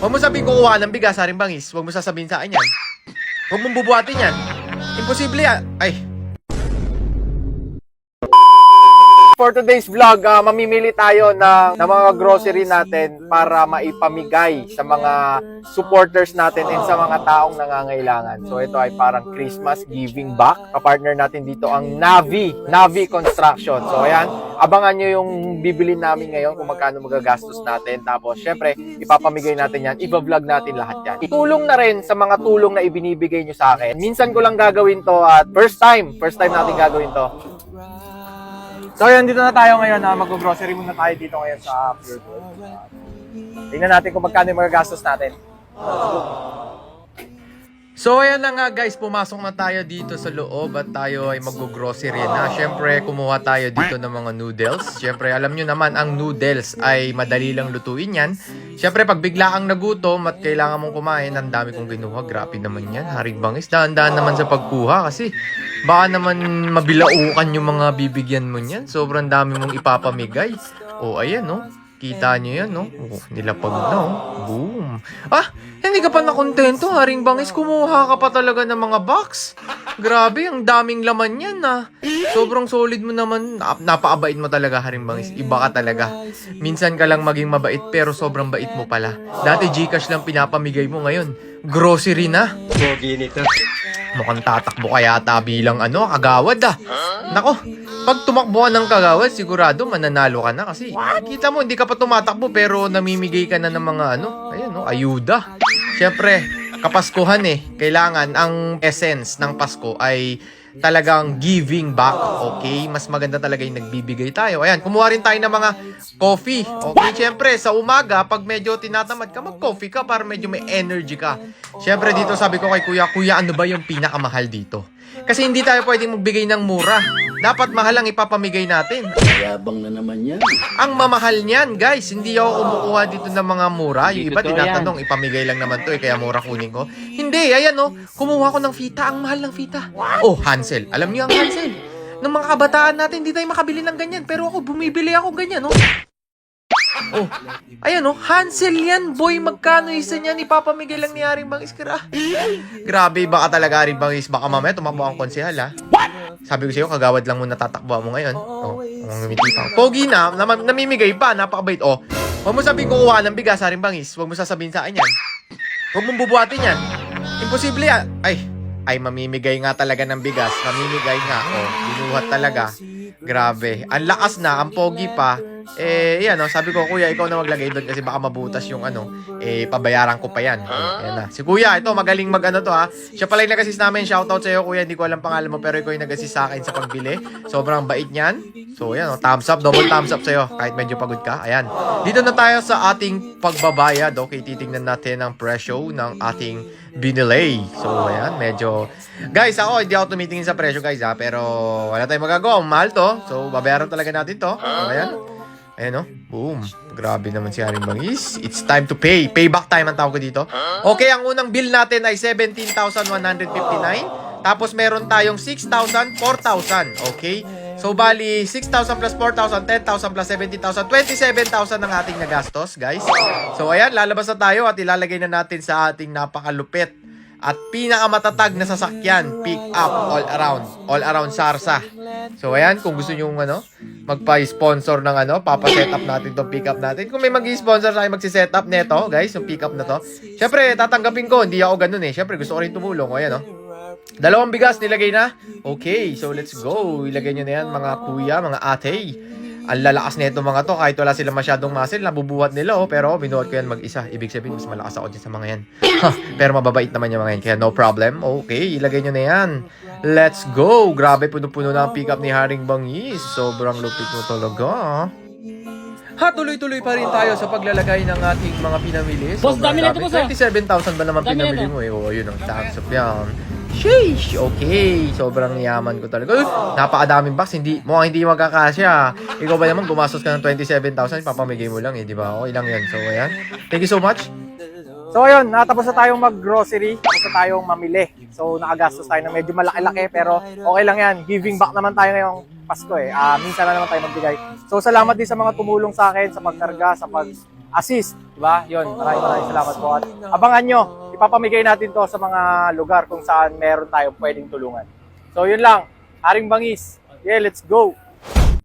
Huwag mo sabihin kukuha ng bigas, haring bangis. Huwag mo sasabihin sa akin yan. Huwag mong bubuhatin yan. Imposible yan. Ay. For today's vlog, ah, mamimili tayo ng, ng mga grocery natin para maipamigay sa mga supporters natin and sa mga taong nangangailangan. So ito ay parang Christmas giving back. Kapartner natin dito ang Navi, Navi Construction. So ayan, abangan nyo yung bibili namin ngayon kung magkano magagastos natin. Tapos syempre, ipapamigay natin yan, iba-vlog natin lahat yan. Tulong na rin sa mga tulong na ibinibigay nyo sa akin. Minsan ko lang gagawin to at first time, first time natin gagawin to. So ayan, dito na tayo ngayon na mag-grocery muna tayo dito ngayon sa Pure Gold. Tingnan natin kung magkano yung magagastos natin. So ayan na nga guys, pumasok na tayo dito sa loob at tayo ay mag-grocery na. Siyempre, kumuha tayo dito ng mga noodles. Siyempre, alam nyo naman, ang noodles ay madali lang lutuin yan. Siyempre, pag bigla kang nagutom at kailangan mong kumain, ang dami kong kinuha. Grabe naman yan. Haring bangis. Daan-daan naman sa pagkuha kasi baka naman mabilaukan yung mga bibigyan mo niyan. Sobrang dami mong ipapamigay. O ayan, no? Kita nyo yan, no? Oh, nilapag na, oh. Boom. Ah, hindi ka pa nakontento, Haring Bangis. Kumuha ka pa talaga ng mga box. Grabe, ang daming laman yan, na. Sobrang solid mo naman. Nap- Napaabait mo talaga, Haring Bangis. Iba ka talaga. Minsan ka lang maging mabait, pero sobrang bait mo pala. Dati Gcash lang pinapamigay mo ngayon. Grocery na. Pogi nito. Mukhang tatakbo kaya ata bilang ano, kagawad ah. Nako, pag tumakbo ka ng kagawad, sigurado mananalo ka na kasi kita mo, hindi ka pa tumatakbo pero namimigay ka na ng mga ano, ayun no, ayuda. Siyempre, kapaskuhan eh, kailangan ang essence ng Pasko ay talagang giving back, okay? Mas maganda talaga yung nagbibigay tayo. Ayan, kumuha rin tayo ng mga coffee, okay? Siyempre, sa umaga, pag medyo tinatamad ka, mag-coffee ka para medyo may energy ka. Siyempre, dito sabi ko kay kuya, kuya, ano ba yung pinakamahal dito? Kasi hindi tayo pwedeng magbigay ng mura. Dapat mahal ang ipapamigay natin. Yabang na naman yan. Ang mamahal niyan, guys. Hindi ako kumukuha dito ng mga mura. Yung Hindi iba totoo tinatanong, ipamigay lang naman to eh, kaya mura kunin ko. Hindi, ayan oh. Kumuha ko ng fita. Ang mahal ng fita. Oh, Hansel. Alam niyo ang Hansel? Ng mga kabataan natin, hindi tayo makabili ng ganyan. Pero ako, bumibili ako ganyan, oh. Oh, ayan oh, Hansel yan, boy. Magkano isa niyan? Ipapamigay lang ni Haring Bangis. Gra Grabe, baka talaga Haring Bangis. Baka mamaya tumakbo ang konsehal, ha? Sabi ko sa'yo, kagawad lang muna tatakbo mo ngayon. Oh, ngumiti pa. Pogi na, nam- namimigay pa, napakabait. Oh, huwag mo sabihin kukuha ng bigas, Haring Bangis. Huwag mo sasabihin sa akin yan. Huwag mong bubuhatin yan. Imposible yan. Ay, ay mamimigay nga talaga ng bigas. Mamimigay nga. Oh, binuhat talaga. Grabe. Ang lakas na, ang pogi pa. Eh, yan, oh, sabi ko, kuya, ikaw na maglagay doon kasi baka mabutas yung ano, eh, pabayaran ko pa yan. Oh, yan na. Si kuya, ito, magaling mag ano to ha. Siya pala yung nag-assist namin. Shoutout sa'yo, kuya. Hindi ko alam pangalan mo, pero ikaw yung nag-assist sa akin sa pagbili. Sobrang bait niyan. So, yan, oh, thumbs up, double thumbs up sa'yo. Kahit medyo pagod ka. Ayan. Dito na tayo sa ating pagbabayad. Okay, titingnan natin ang presyo ng ating binilay. So, ayan, medyo... Guys, ako, hindi ako tumitingin sa presyo, guys, ha. Pero, wala tayong magagawa. Mahal to. So, babayaran talaga natin to. So, ayan. Ayan o. Boom. Grabe naman si Haring Bangis. It's time to pay. Payback time ang tawag ko dito. Okay, ang unang bill natin ay 17,159. Tapos meron tayong 6,000, 4,000. Okay? So, bali, 6,000 plus 4,000, 10,000 plus 17,000, 27,000 ang ating nagastos, guys. So, ayan, lalabas na tayo at ilalagay na natin sa ating napakalupit at pinakamatatag na sasakyan, pick up all around, all around Sarsa. So ayan, kung gusto niyo ano, magpa-sponsor ng ano, papa-set natin tong pick up natin. Kung may mag-sponsor sa akin magsi-set nito, guys, yung pick up na to. Syempre, tatanggapin ko, hindi ako ganun eh. Syempre, gusto ko rin tumulong. O ayan, oh. Dalawang bigas nilagay na. Okay, so let's go. Ilagay nyo na yan, mga kuya, mga ate. Ang lalakas nito mga to, kahit wala silang masyadong muscle, nabubuhat nila oh, pero binuhat ko yan mag-isa. Ibig sabihin, mas malakas ako dyan sa mga yan. Pero mababait naman yung mga yan, kaya no problem. Okay, ilagay nyo na yan. Let's go! Grabe, puno-puno na ang pick up ni Haring Bangis. Sobrang lupit mo talaga. Ha, tuloy-tuloy pa rin tayo sa paglalagay ng ating mga pinamili. Boss, dami na ito, boss, ah. 27,000 ba naman Dami na pinamili ito. mo eh? Oo, yun ang thumbs up yan. Sheesh! Okay, sobrang yaman ko talaga. Uy, napakadaming box, hindi, mukhang hindi magkakasya. Ikaw ba naman, gumastos ka ng 27,000, papamigay mo lang eh, di ba? Okay lang yan. So, ayan. Thank you so much. So ayun, natapos na tayong mag-grocery, tapos na tayong mamili. So nakagastos tayo ng medyo malaki-laki pero okay lang yan. Giving back naman tayo ngayong Pasko eh. Ah, minsan na naman tayo magbigay. So salamat din sa mga tumulong sa akin sa pagkarga, sa pag assist. Diba? Yun, maraming maraming salamat po. At abangan nyo, ipapamigay natin to sa mga lugar kung saan meron tayong pwedeng tulungan. So yun lang, Haring Bangis. Yeah, let's go!